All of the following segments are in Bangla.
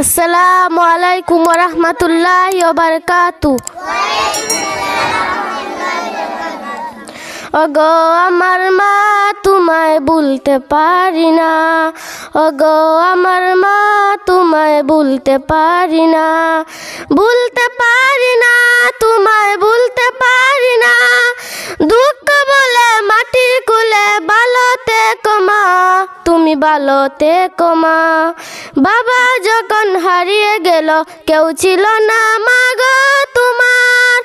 আসসালামু আলাইকুম রহমতুল্লাহ বারকাতু ওগো আমার মা, তোমায় বলতে পারি না। ওগো আমার মা, তোমায় বলতে পারি না। ভুলতে তুমি বালোতে কমা। বাবা যখন হারিয়ে গেল, কেউ ছিল না মাগো তোমার।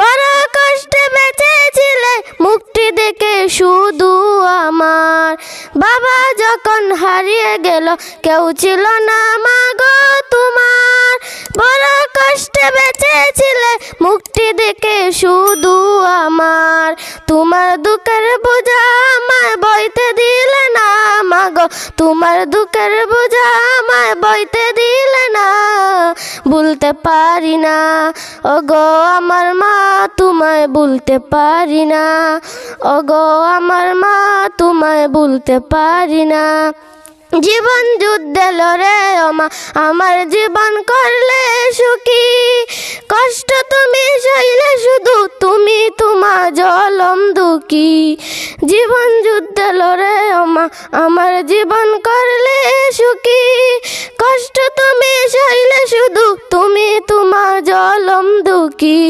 বড় কষ্টে বেঁচেছিলে মুক্তি দেখে শুধু আমার। বাবা যখন হারিয়ে গেল, কেউ ছিল না মাগো তোমার। বড় কষ্টে বেঁচেছিলে মুক্তি দেখে শুধু আমার। তোমার দুঃখের বোঝা তোমার দুঃখের বোঝা আমায় বইতে দিলে না। ভুলতে পারি না, ওগো আমার মা, তোমায় ভুলতে পারি না। ওগো আমার মা, তোমায় ভুলতে পারি না। জীবন যুদ্ধে লড়ে ওমা, আমার জীবন করলে সুখী। কষ্ট তুমি দুঃখী জীবন যুদ্ধে লড়ে ওমা, আমার জীবন করলে সুখী। কষ্ট তুমি সইলে শুধু, তুমি তোমার জলম দুঃখী।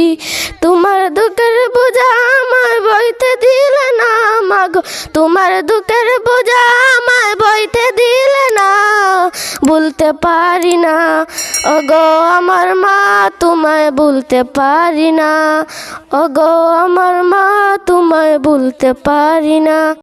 তোমার দুঃখের বোঝা আমার বইতে দিলে না মাগো। তোমার দুঃখের বোঝা আমার বইতে দিলে না বলতে পারি না। ওগো আমার মা তোমায় বলতে পারি না। ওগো আমার মা তোমায় বলতে পারি না।